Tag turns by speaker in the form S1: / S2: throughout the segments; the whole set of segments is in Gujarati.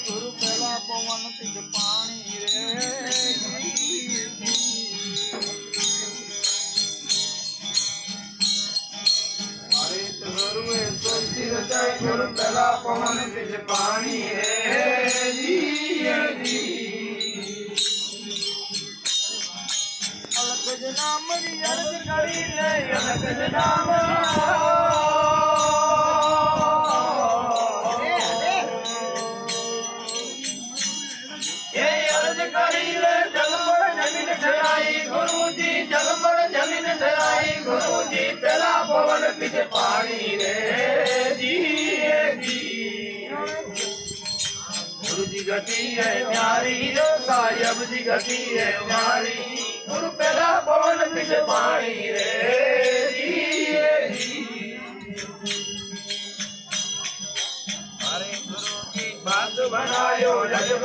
S1: ગુરુ પેલા પવન તીજ પાણી રે
S2: ગુરુ પેલા પવન તીજ પાણી રે. ठराई गुरू जी साहिब जी गी है प्यारी પેલા પવન પીછે પાણી રે જી જી ગુરુજી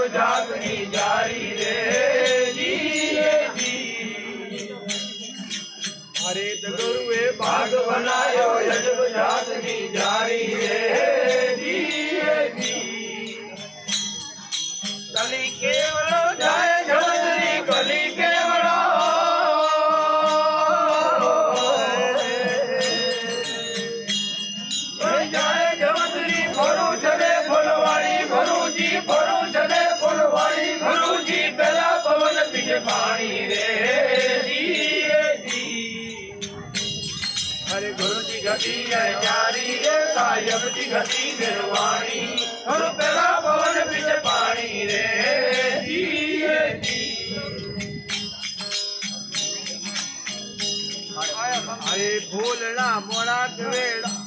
S2: ગતિ હે ન્યારી રે સાહેબજી ગતિ હે ન્યારી ગુરુ પવન પીછે પાણી રે જી જી અરે ગુરુજી ગતિ હે રે સાહેબજી ગતિ નિર્વાણી પાણી રે
S1: અરે ભૂલના મોડા વેળા